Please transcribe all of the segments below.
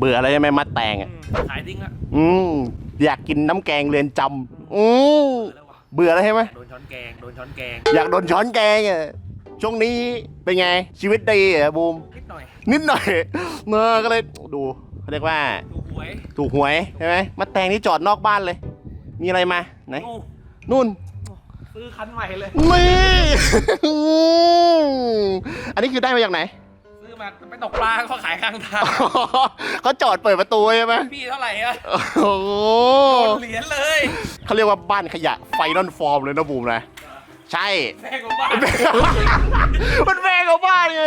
เบื่ออะไรใช่ไหมมัดแตงอือะมขายทิ้งอะอืมอยากกินน้ำแกงเรียนจำอืมเบื่อแล้ววะเบื่อแล้วใช่ไหมโดนช้อนแกงโดนช้อนแกงอยากโดนช้อนแกงอะช่วงนี้เป็นไงชีวิตดีเหรอะบูมนิดหน่อยนิดหน่อยเนอะก็เลยดูเขาเรียกว่าดูหวยถูกหวยใช่ไหมมัดแตงนี่จอดนอกบ้านเลย มีอะไรมาไหนโอ้นู่นซื้อคันใหม่เลยนี่อันนี้คือได้มาจากไหนซื้อ มาไปตกปลาเขาขายข้างทางเขาจอดเปิดประตูใช่ไหมพี่เท่าไหร่อะโอ้โหโดนเหรียญเลยเขาเรียกว่าบ้านขยะไฟนอลฟอร์มเลยนะบูมนะใช่แพงกว่าบ้านมันแพงกว่าบ้านไง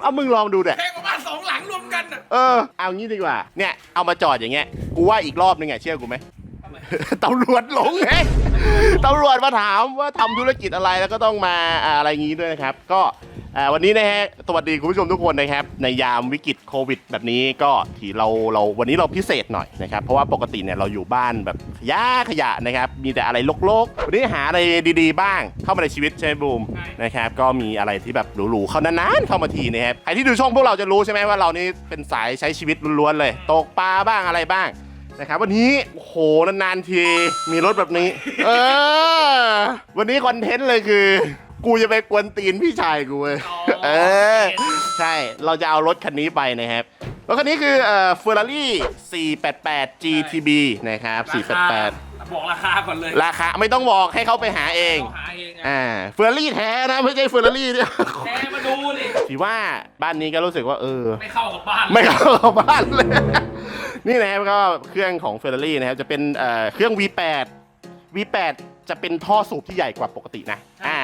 เอามึงลองดูเด็แพงกว่าบ้านสองหลังรวมกันอะเออ เอางี้ดีกว่า เนี่ย เอามาจอดอย่างเงี้ย กูว่าอีกรอบนึงอะเชื่อกูไหมทำไมตำรวจหลงไงตำรวจมาถามว่าทำธุรกิจอะไรแล้วก็ต้องมาอ่าอะไรอย่างงี้ด้วยนะครับ ก็ อ่าวันนี้นะฮะสวัสดีคุณผู้ชมทุกคนนะครับ ในยามวิกฤตโควิด แบบนี้ก็ที่เราเราวันนี้เราพิเศษหน่อยนะครับ เพราะว่าปกติเนี่ยเราอยู่บ้านแบบขยะขยะนะครับ มีแต่อะไรลกๆ วันนี้หาอะไรดีๆ บ้าง เข้ามาในชีวิตใช่ไหมบูมนะครับ ก็มีอะไรที่แบบหรูๆ เข้านานๆ เข้ามาทีนะครับ ใครที่ดูช่องพวกเราจะรู้ใช่ไหมว่าเรานี่เป็นสายใช้ชีวิตล้วนๆเลย ตกปลาบ้างอะไรบ้างนะครับ วันนี้โอ้โหนานๆทีมีรถแบบนี้ เออ วันนี้คอนเทนต์เลยคือ กูจะไปกวนตีนพี่ชายกูเว้ยเออ ใช่เราจะเอารถคันนี้ไปนะครับรถคันนี้คือเอ่อ Ferrari 488 GTB นะครับ 488 บอกราคาก่อนเลย ราคาไม่ต้องบอกให้เขาไปหาเองเขาหาเองอะอ่าเฟอร์รี่แท้นะไม่ใช่เฟอร์รี่เนี่ยแกมาดูดิถือว่าบ้านนี้ก็รู้สึกว่าเออ ไม่เข้ากับบ้าน ไม่เข้ากับบ้านเลย นี่นะครับก็เครื่องของ Ferrari นะครับจะเป็นเอ่อเครื่อง V8 V8 จะเป็นท่อสูบที่ใหญ่กว่าปกตินะ อ่า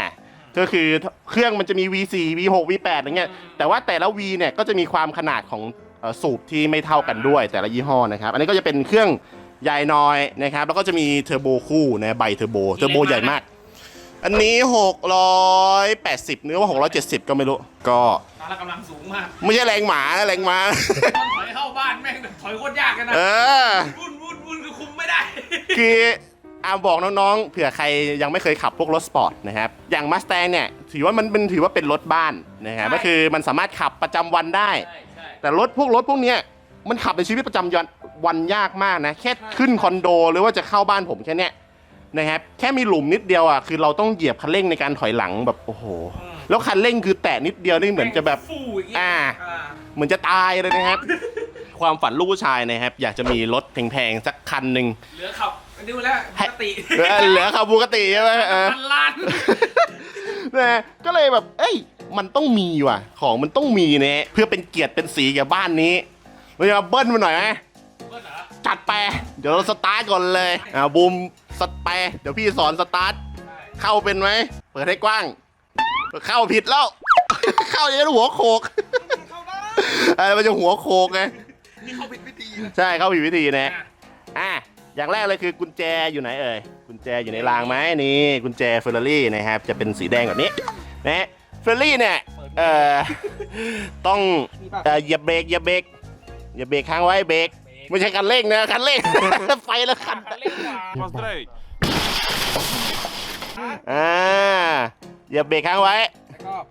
ก็คือเครื่องมันจะมี V4 V6 V8 อย่างเงี้ยแต่ว่าแต่ละ V เนี่ยก็จะมีความขนาดของเอ่อสูบที่ไม่เท่ากันด้วยแต่ละยี่ห้อนะครับอันนี้ก็จะเป็นเครื่องใหญ่น้อยนะครับแล้วก็จะมีเทอร์โบคู่นะใบเทอร์โบเทอร์โบใหญ่มาก อันนี้ 680เนื้อว่า 670 ก็ไม่รู้ ก็ตาละกำลังสูงมากไม่ใช่แรงหมานะแรงม้าตอนถอยเข้าบ้านแม่งแบบถอยโคตรยากกันนะเออ วุ่นวุ่นวุ่นคือคุมไม่ได้ คือ อาบอกน้องๆ เผื่อใครยังไม่เคยขับพวกรถสปอร์ตนะครับ อย่างมาส t ต n เนี่ยถือว่ามันเป็นถือว่าเป็นรถบ้านนะครับใช่ ก็คือมันสามารถขับประจำวันได้ ใช่ใช่ แต่รถพวกรถพวกเนี้ยมันขับในชีวิตประจำวันวันยากมากนะ แค่ขึ้นคอนโดหรือว่าจะเข้าบ้านผมแค่เนี้ยนะครับ แค่มีหลุมนิดเดียวอะคือเราต้องเหยียบคันเร่งในการถอยหลังแบบโอ้โห อืม แล้วคันเร่งคือแตะนิดเดียวนี่เหมือนจะแบบ ฟูอย่างเงี้ยอ่า อ่า เหมือนจะตายเลยนะครับ ความฝันลูกผู้ชายนะครับ อยากจะมีรถแพงๆสักคันหนึ่ง เหลือขับ ดูแล้วปกติเหลือเหลือคาบูกติใช่ไหมเออ พันล้านนะก็เลยแบบ เอ้ย มันต้องมีว่ะ ของมันต้องมีเนี่ยเพื่อเป็นเกียรติเป็นสีแก่บ้านนี้ เราจะมาเบิ้ลมันหน่อยไหมเบิร์ดเหรอจัดไป เดี๋ยวเราสตาร์ทก่อนเลย อ่าบูมสตไป เดี๋ยวพี่สอนสตาร์ท ใช่เข้าเป็นไหม เปิดให้กว้าง เข้าผิดแล้ว เข้าอย่างนี้หัวโขกเข้าได้เออมันจะหัวโขกไงนี่เขาผิดวิธีนะใช่ เข้าผิดวิธีนะ อะ อย่างแรกเลยคือกุญแจอยู่ไหนเอ่ยกุญแจอยู่ในรางไหมนี่กุญแจเฟอร์รารี่นะครับจะเป็นสีแดงแบบนี้นะเฟอร์รารี่เนี่ยเอ่อต้องเอ่อเย่าเบรกอย่าเบรกอย่าเบรกค้างไว้เบรกไม่ใช่คันเร่งนะคันเร่ง ไฟแล้วคันเร่งอ่าอย่าเบรกค้างไว้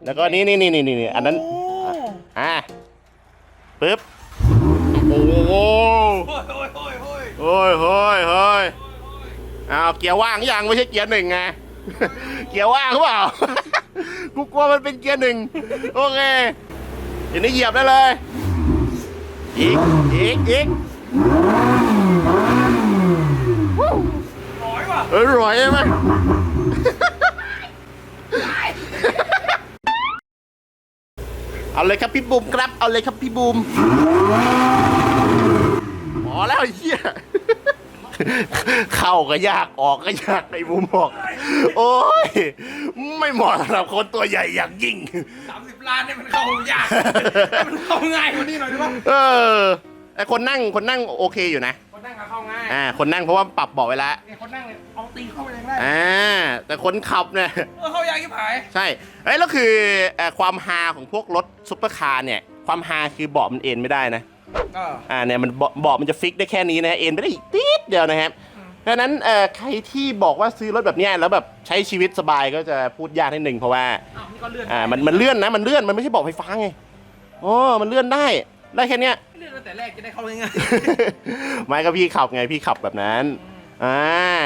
แล้วก็นี่นี่นี่นี่นี่อันนั้นอ่าปึ๊บโอ้ ฮ้ยเฮ้ยเฮ้ยอ้าวเกียร์ว่างยังไม่ใช่เกียร์หนึ่งไง เกียร์ว่างหรือเปล่า กูกลัวมันเป็นเกียร์หนึ่งโอเคทีนี้เหยียบได้เลย อีก อีก อีกร้อยว่ะเออรวยใช่ไหมเอาเลยครับพี่บูมครับ เอาเลยครับพี่บูมพอแล้วไอ้เหี้ย เข้าก็ยากออกก็ยากไอ้บูมบอก โอ้ย ไม่เหมาะสำหรับคนตัวใหญ่อย่างยิ่ง สามสิบล้านเนี่ยมันเข้ายากให้มันเข้าง่ายกว่านี้หน่อยได้ปะเออไอคนนั่งคนนั่งโอเคอยู่นะ คนนั่งก็เข้าง่ายอ่า คนนั่งเพราะว่าปรับเบาะไว้แล้วเนี่ยคนนั่งเนี่ยเอาตีนเข้าไปเลยได้อ่าแต่คนขับเนี่ย เออเข้ายากที่ผายใช่เอ้ยแล้วคือเอ่อความฮาของพวกรถซุปเปอร์คาร์เนี่ย ความฮาคือเบาะมันเอ็นไม่ได้นะเอออ่าเนี่ยมันเบาะเบาะมันจะฟิกได้แค่นี้นะเอ็นไม่ได้อีกติดเดียวนะครับเพราะฉะนั้นเอ่อใครที่บอกว่าซื้อรถแบบเนี้ยแล้วแบบใช้ชีวิตสบายก็จะพูดยากนิดหนึ่งเพราะว่า อ้าวนี่ก็เลื่อนอ่ามันมันเลื่อนนะมันเลื่อนมันไม่ใช่เบาะไฟฟ้าไงอ๋อมันเลื่อนได้ได้แค่เนี้ยเรื่องตั้งแต่แรกจะได้เข้าง่ายไม่ก็พี่ขับไงพี่ขับแบบนั้นอ่า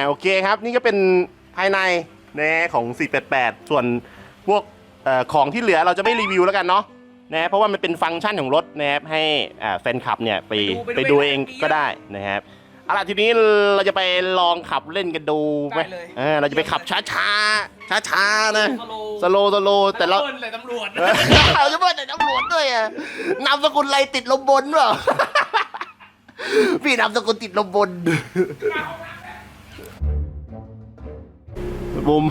โอเคครับ นี่ก็เป็นภายในนะของ 488 ส่วนพวกเอ่อของที่เหลือเราจะไม่รีวิวแล้วกันเนาะ นะเพราะว่ามันเป็นฟังก์ชันของรถนะครับให้อ่าแฟนคลับเนี่ยไปไปดูเองก็ได้นะครับเอาล่ะทีนี้เราจะไปลองขับเล่นกันดูไหมเออเราจะไปขับช้าช้าช้าช้าๆนะๆสโลสโลแต่แต่เราเบิ้ลเลยตำรวจ เออเราจะเปิดแต่ตำรวจด้วยอะนามสกุลอะไรติดลมบนเปล่า พี่นามสกุลติดลมบนบูม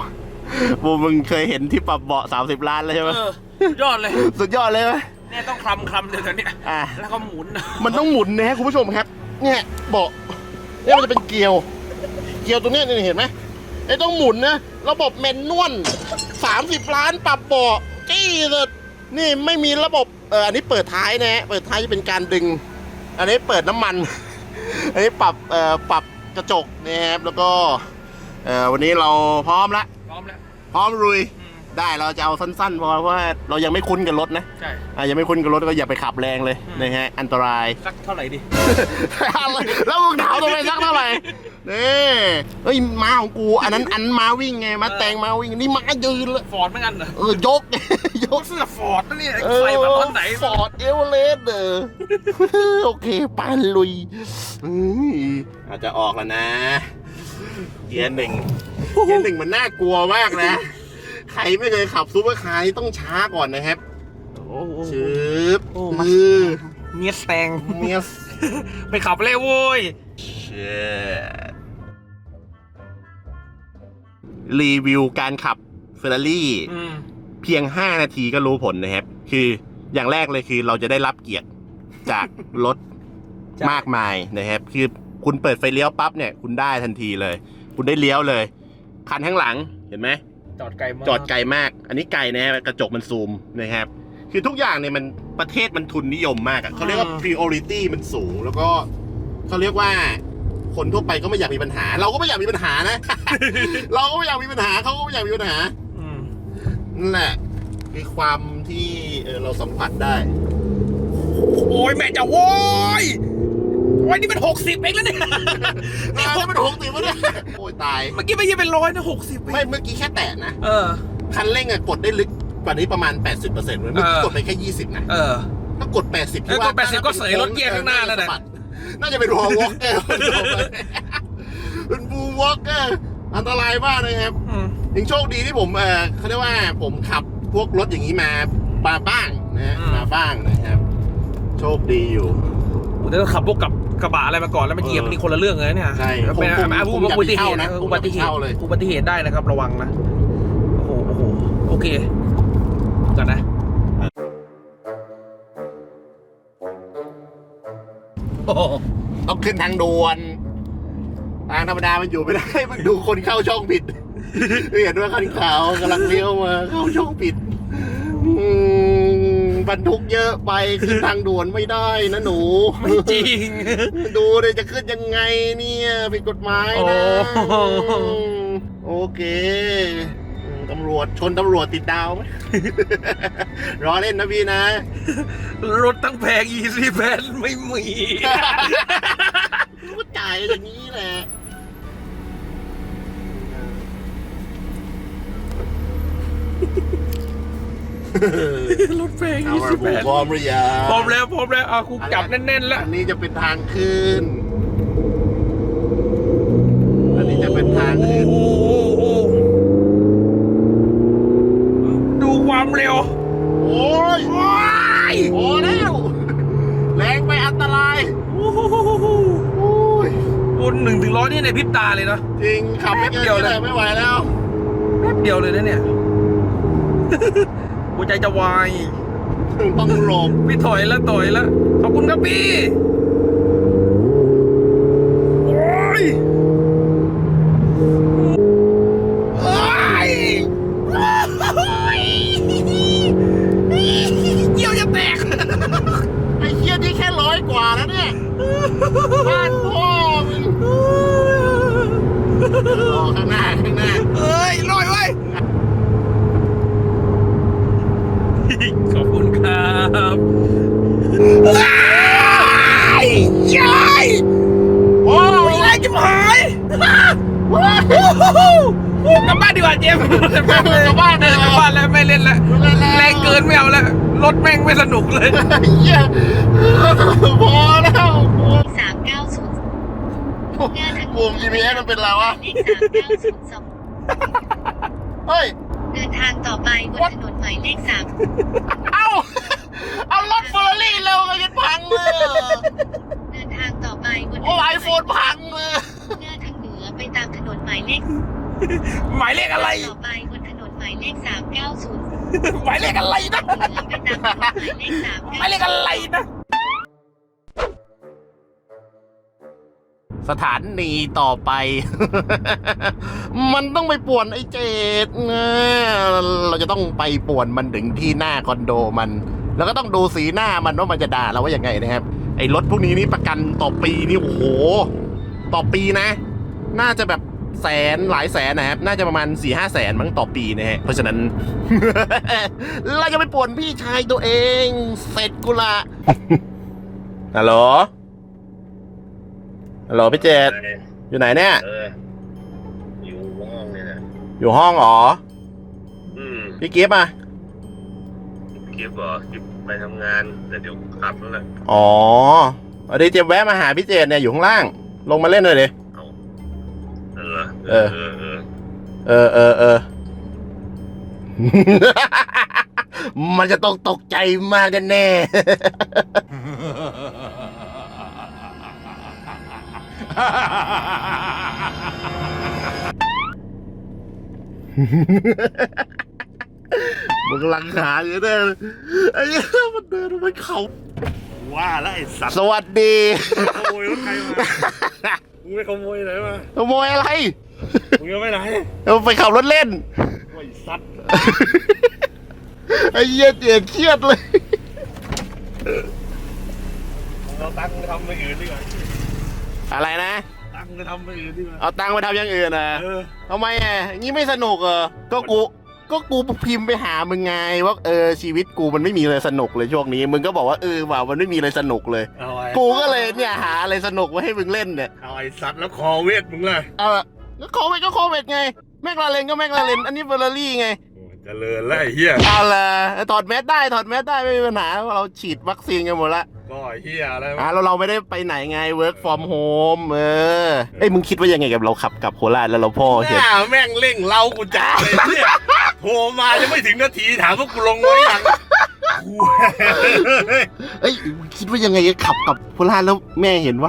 บูมมึงเคยเห็นที่ปรับเบาะ30ล้านแล้วใช่ไหมเออ ยอดเลยสุดยอดเลยไหมเนี่ยต้องคลำคลำเดี๋ยวนี้อะแล้วก็หมุน มันต้องหมุนนะฮะคุณผู้ชมครับ เนี่ยเบาะเนี่ยมันจะเป็นเกลียว เกลียวตรงเนี้ยนี่เห็นไหมไอ้ต้องหมุนนะระบบแมนนวล30ล้านปรับเบาะจี้สุดนี่ไม่มีระบบเอออันนี้เปิดท้ายนะฮะเปิดท้ายจะเป็นการดึง อันนี้เปิดน้ำมัน อันนี้ปรับเอ่อปรับกระจกนะครับแล้วก็เอ่อวันนี้เราพร้อมละพร้อมแล้วพร้อมรุยอืม ได้เราจะเอาสั้นๆเพราะว่าเรายังไม่คุ้นกับรถนะใช่อะยังไม่คุ้นกับรถก็อย่าไปขับแรงเลยอืมนะฮะอันตราย สักเท่าไหร่ดิอะไรแล้วมึงถามทำไมสักเท่าไหร่นี่เฮ้ยม้าของกู อันนั้นอันม้าวิ่งไงม้าแตงม้าวิ่งนี่ม้ายืนเลยฟอร์ดเหมือนกันเหรอเออยก ยกเสื้อฟอร์ดนะเนี่ยใส่มาตอนไหนฟอร์ดเอเวอเรสต์เออโอเคไปลุยเฮ้ยอาจจะออกแล้วนะเกียร์หนึ่งเกียร์หนึ่งมันน่ากลัวมากนะ ใครไม่เคยขับซูเปอร์คาร์นี่ต้องช้าก่อนนะครับโอ้โหชืบโอ้มือเมียแซงเมียสไปขับเลยโว้ยเชดรีวิวการขับเฟอร์รารี่อืมเพียง 5 นาทีก็รู้ผลนะครับ คืออย่างแรกเลยคือเราจะได้รับเกียรติจากรถจากมากมายนะครับ คือคุณเปิดไฟเลี้ยวปั๊บเนี่ย คุณได้ทันทีเลย คุณได้เลี้ยวเลย คันข้างหลังเห็นไหม จอดไกลมากจอดไกลมาก อันนี้ไกลนะกระจกมันซูมนะครับ คือทุกอย่างเนี่ยมันประเทศมันทุนนิยมมากอะเขาเรียกว่า priority มันสูง แล้วก็เขาเรียกว่าคนทั่วไปก็ไม่อยากมีปัญหา เราก็ไม่อยากมีปัญหานะ เราก็ไม่อยากมีปัญหาเขาก็ไม่อยากมีปัญหาอืมนั่นแหละคือความที่เออเราสัมผัสได้ โอ้ยแม่จะโว้ย โอ้ยนี่มันหกสิบเองแล้วเนี่ย อ่านี่มันหกสิบวะเนี่ยโอ้ยตาย เมื่อกี้ไม่ใช่เป็นร้อยนะหกสิบไม่เมื่อกี้แค่แตะนะ เออ คันเร่งอะกดได้ลึกกว่านี้ประมาณ 80%เว้ยเมื่อกี้เออกดไปแค่ 20 นะ เออ ถ้ากด 80เออกด80ก็เสยรถเกียร์ข้างหน้าแล้วนะน่าจะเป็นวอลวอล์กเกอร์เป็นบูวอล์กเกอร์อันตรายมากนะครับ อืม ยังโชคดีที่ผมเออเขาเรียกว่าผมขับพวกรถอย่างนี้มามาบ้างนะฮะมาบ้างนะครับ โชคดีอยู่ ผมจะขับพวกกับกระบะอะไรมาก่อนแล้วมาเหยียบเออนี่คนละเรื่องเลยเนี่ยใช่เป็นผมผมอะผมอุอย่าบัไปติเหเข้าตุนะอุบัติเหผมอย่าไปตุเข้าเลย อุบัติเหตุได้นะครับ ระวังนะ โอ้โหโอ้โหโอเคก่อนนะ โอ้โหต้องขึ้นทางด่วนทางธรรมดามันอยู่ไม่ได้ มันดูคนเข้าช่องผิดเห็นว่าคันขาวกำลังเลี้ยวมาเข้าช่องผิดอืม บรรทุกเยอะไปขึ้นทางด่วนไม่ได้นะหนู ไม่จริง ดูเลยจะขึ้นยังไงเนี่ยผิดกฎหมายนะโอ้ โอเคอืมตำรวจชนตำรวจติดดาวไหม รอเล่นนะพี่นะ รถตั้งแพงอีซีแพนไม่มี ก็จ่ายอย่างนี้แหละ รถแพงเอาอีมาซีบูแพนพร้อมหรือยังพร้อมแล้วพร้อมแล้วเอากูจับแน่นๆแล้วอันนี้จะเป็นทางขึ้น อันนี้จะเป็นทางขึ้น โอ้โหดูความเร็ว โอ้ยว้ายโอ้แล้วแรงไปอันตรายโอ้โหโอ้ยโอ้หนึ่งถึงร้อยนี่ในพริบตาเลยเนาะจริงขับไม่เกินแป๊บเดียวนี้เลเลยยไม่ไหวแล้วแป๊บเดียวเลยนะเนี่ย หัวใจจะวาย ต้องหลบพี่ถอยแล้วถอยแล้ว ขอบคุณครับพี่ ยกลับบ้านเลยกลับบ้านแล้วไม่เล่นแล้วแรงเกินไม่เอาแล้วรถแม่งไม่สนุกเลยเหี้ยพอแล้วสามเก้าศูนย์หน้าทาง GPS มันเป็นไรวะเลขสามเก้าศูนย์สองเฮ้ยเดินทางต่อไปบนถนนหมายเลขสามเอ้าเอารถเฟอร์รี่เร็วกันจนพังเลยเดินทางต่อไปบนโอ้ไอโฟนพังเลย ไปตามถนนหมายเลขหมายเลขอะไร ต่อไปบนถนนหมายเลขสามเก้าศูนย์หมายเลขอะไรนะเหนือไปตามถนนหมายเลขสามหมายเลขอะไรนะ สถานีต่อไป มันต้องไปป่วนไอ้เจดนะเราจะต้องไปป่วนมันถึงที่หน้าคอนโดมัน แล้วก็ต้องดูสีหน้ามันว่ามันจะด่าเราว่ายังไงนะครับ ไอ้รถพวกนี้นี่ประกันต่อปีนี่โอ้โห ต่อปีนะ น่าจะแบบแสนหลายแสนนะครับ น่าจะประมาณ4ี่ห้าแสนมั้งต่อปีนะฮะ เพราะฉะนั้น เราจะไปป่วนพี่ชายตัวเอง เสร็จกูละฮัลโหลฮัลโหลพี่เจดอยู่ไหนเนี่ย เออ อยู่ห้องเนี่ยนะอยู่ห้องเหรอ อืมพี่กิฟต์อะคลิปบอกคลิปไปทำงานแต่เดี๋ยวขับแล้วแหละอ๋อวันนี้เจมแวะมาหาพี่เจดเนี่ยอยู่ข้างล่าง ลงมาเล่นหน่อยดิ เออเออเออเออ เออเออเออ มันจะต้องตกใจมากแน่มึงกำลังหาอยู่เนี่ยไอ้เหี้ยมันเดินไปเขา ว่าแล้วไอ้สัตว์สวัสดี ขโมยรถใครมา มึงไปขโมยไหนมาขโมยอะไร มึงจะไปไหนเอาไปขับรถเล่น ไอ้สัตว์ไอ้เหี้ยเจียเครียดเลยเราตังค์ไปทำไปอื่นดีกว่าอะไรนะ ตังค์ไปทำไปอื่นดีกว่าเอาตังค์ไปทำอย่างอื่นนะเออทำไมอะงี้ไม่สนุกเหรอก็กู ก็กูพิมพ์ไปหามึงไงว่าเออชีวิตกูมันไม่มีอะไรสนุกเลยช่วงนี้ มึงก็บอกว่าเออว่ามันไม่มีอะไรสนุกเลย เอาไอ้กูก็เลยเนี่ยหาอะไรสนุกมาให้มึงเล่นเนี่ย เอาไอ้สัตว์แล้วคอเวทมึงเลยเออ ก็โควิดก็โควิดไง แม็กลาเรนก็แม็กลาเรนอันนี้เฟอร์รารี่ไงโอ้ยเจริญแล้วไอ้เหี้ย เอาละถอดแมสได้ถอดแมสได้ไม่มีปัญหาเพราะเราฉีดวัคซีนกันหมดละก็ไอ้เหี้ยอะไรอะวะเราเราไม่ได้ไปไหนไง work from home เออเอ้ยมึงคิดว่ายังไงกับเราขับกลับโคราชแล้วเราพ่อเห็น หน้าแม่งเร่งเล่ากูจ้าเลยเนี่ยโทรมายังไม่ถึงนาทีถามว่ากูลงไว้ยังกูเอ้ยคิดว่ายังไงกับขับกลับโคราชแล้วแม่เห็นว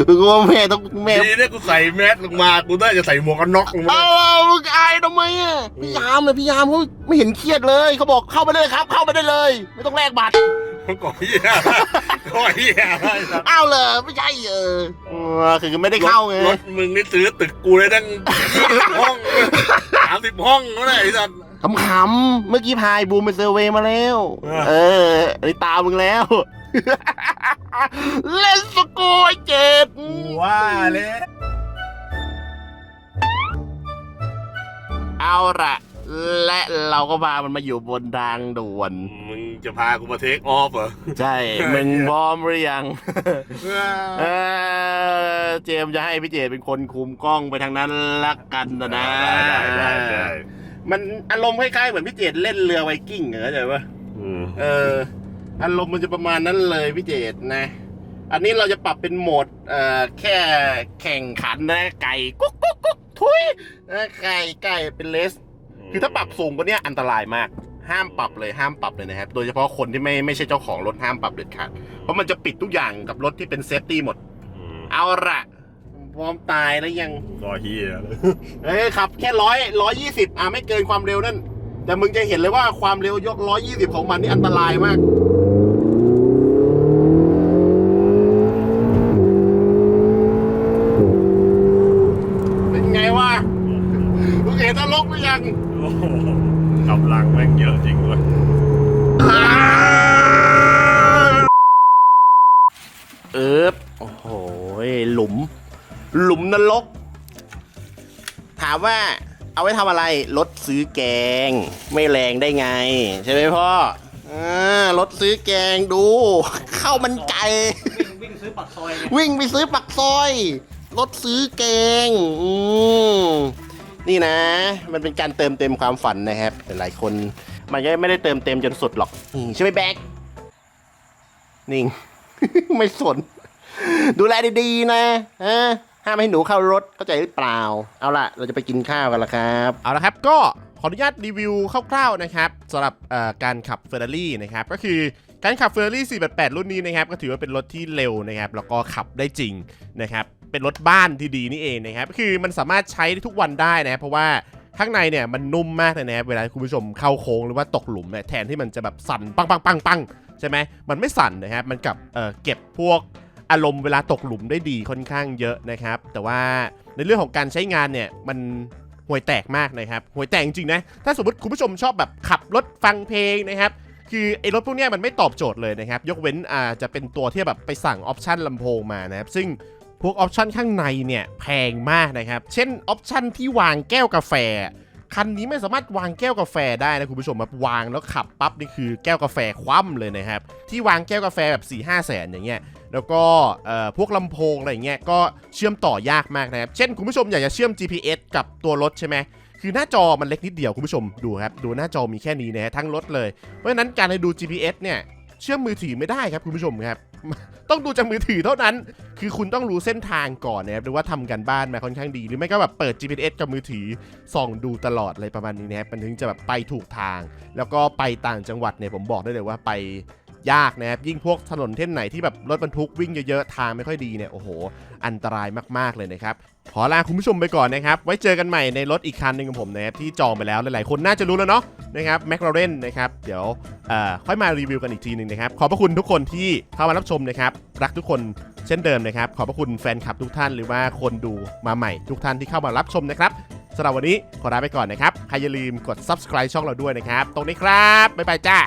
ะมึงว่าแม่ต้องแม่ดีเนี่ยกูใส่แมสลงมา กูได้จะใส่หมวกกันน็อกลงมาเอ้ามึงอายทำไมอะพี่ยามเลยพี่ยามเขาไม่เห็นเครียดเลยเขาบอกเข้าไปเลยครับ เข้าไปได้เลย ไม่ต้องแลกบัตรก่อเหี้ยก่อเหี้ยอะไรสัตว์อ้าวเหรอไม่ใช่เออเออคือไม่ได้เข้าไงรถมึงนี่ซื้อตึกกูเลยตั้งห้องสามสิบห้องแล้วนะไอ้สัตว์ขำๆเมื่อกี้พายบูมไปเซอร์เวย์มาแล้ว เออเออไอ้ตามมึงแล้ว เล่นสกูไอ้เจ็ดว่าเลยเอาละและเราก็พามันมาอยู่บนทางด่วน มึงจะพากูมาเทคออฟเหรอ ใช่ มึงพร้อมหรือยังเออเจมส์จะให้พี่เจดเป็นคนคุมกล้องไปทางนั้นละกันนะนะได้ได้ได้มันอารมณ์คล้ายๆเหมือนพี่เจดเล่นเรือไวกิ้งเหรอเข้าใจปะอืมเออ อารมณ์มันจะประมาณนั้นเลยพี่เจดนะ อันนี้เราจะปรับเป็นโหมดเอ่อแค่แข่งขันนะไก่กุ๊กกุ๊กกุ๊กทุยนะไก่ไก่เป็นเลส คือถ้าปรับสูงกว่านี้อันตรายมาก ห้ามปรับเลยห้ามปรับเลยนะครับ โดยเฉพาะคนที่ไม่ไม่ใช่เจ้าของรถห้ามปรับเด็ดขาด เพราะมันจะปิดทุกอย่างกับรถที่เป็นเซฟตี้หมดอืมเอาละพร้อมตายแล้วยังก่อเหี้ยเอ้ยขับ แค่ร้อยร้อยยี่สิบอะไม่เกินความเร็วนั่น แต่มึงจะเห็นเลยว่าความเร็วยกร้อยยี่สิบของมันนี่อันตรายมาก ทำอะไรรถซื้อแกง ไม่แรงได้ไง ใช่ไหมพ่ออ่ารถซื้อแกงดูข้าวมันไก่วิ่งวิ่งซื้อปักซอยไงวิ่งไปซื้อปักซอยรถซื้อเกงอืมนี่นะ มันเป็นการเติมเต็มความฝันนะครับแต่หลายคน มันก็ไม่ได้เติมเต็มจนสุดหรอกอืมใช่ไหมแบ็กนิ่ง ไม่สน ดูแลดีๆนะฮะ ห้ามให้หนูเข้ารถเข้าใจหรือเปล่า เอาล่ะเราจะไปกินข้าวกันละครับ เอาละครับก็ขออนุญาตรีวิวคร่าวๆนะครับสำหรับการขับ Ferrari นะครับก็คือการขับ Ferrari 488 รุ่นนี้นะครับก็ถือว่าเป็นรถที่เร็วนะครับแล้วก็ขับได้จริงนะครับเป็นรถบ้านที่ดีนี่เองนะครับคือมันสามารถใช้ได้ทุกวันได้นะเพราะว่าข้างในเนี่ยมันนุ่มมากเลยนะครับเวลาคุณผู้ชมเข้าโค้งหรือว่าตกหลุมเนี่ยแทนที่มันจะแบบสั่นปังปังปังปังใช่ไหมมันไม่สั่นนะครับมันกับเเก็บพวก อารมณ์เวลาตกหลุมได้ดีค่อนข้างเยอะนะครับ แต่ว่าในเรื่องของการใช้งานเนี่ยมันห่วยแตกมากนะครับห่วยแตกจริงๆนะถ้าสมมติคุณผู้ชมชอบแบบขับรถฟังเพลงนะครับคือไอ้รถพวกนี้มันไม่ตอบโจทย์เลยนะครับ ยกเว้นอ่าจะเป็นตัวที่แบบไปสั่งออปชันลำโพงมานะครับ ซึ่งพวกออปชันข้างในเนี่ยแพงมากนะครับ เช่นออปชันที่วางแก้วกาแฟ คันนี้ไม่สามารถวางแก้วกาแฟได้นะคุณผู้ชมครับวางแล้วขับปั๊บนี่คือแก้วกาแฟคว่ำเลยนะครับ ที่วางแก้วกาแฟแบบ4ี่ห้าแสนอย่างเงี้ยแล้วก็เอ่อพวกลำโพงอะไรเงี้ยก็เชื่อมต่อยากมากนะครับ เช่นคุณผู้ชมอยากจะเชื่อม GPS กับตัวรถใช่ไหมคือหน้าจอมันเล็กนิดเดียวคุณผู้ชมดูครับ ดูหน้าจอมีแค่นี้นะฮะทั้งรถเลย เพราะฉะนั้นการให้ดู GPS เนี่ย เชื่อมมือถือไม่ได้ครับคุณผู้ชมครับ ต้องดูจากมือถือเท่านั้น คือคุณต้องรู้เส้นทางก่อนนะครับหรือว่าทำกันบ้านมาค่อนข้างดี หรือไม่ก็แบบเปิด GPS กับมือถือส่องดูตลอดอะไรประมาณนี้นะครับมันถึงจะแบบไปถูกทาง แล้วก็ไปต่างจังหวัดเนี่ยผมบอกได้เลยว่าไปยากนะครับยิ่งพวกถนนเส้นไหนที่แบบรถบรรทุกวิ่งเยอะๆทางไม่ค่อยดีเนี่ยโอ้โห อันตรายมากๆเลยนะครับ ขอลาคุณผู้ชมไปก่อนนะครับ ไว้เจอกันใหม่ในรถอีกคันหนึ่งของผมนะครับที่จองไปแล้วหลายๆ คนน่าจะรู้แล้วเนาะนะครับแมคลาเรนนะครับเดี๋ยวค่อยมารีวิวกันอีกทีหนึ่งนะครับ ขอบพระคุณทุกคนที่เข้ามารับชมนะครับ รักทุกคนเช่นเดิมนะครับ ขอบพระคุณแฟนคลับทุกท่านหรือว่าคนดูมาใหม่ทุกท่านที่เข้ามารับชมนะครับสำหรับวันนี้ขอลาไปก่อนนะครับใครอย่าลืมกด subscribe ช่องเราด้วยนะครับ ตรงนี้ครับบ๊ายบายจ้า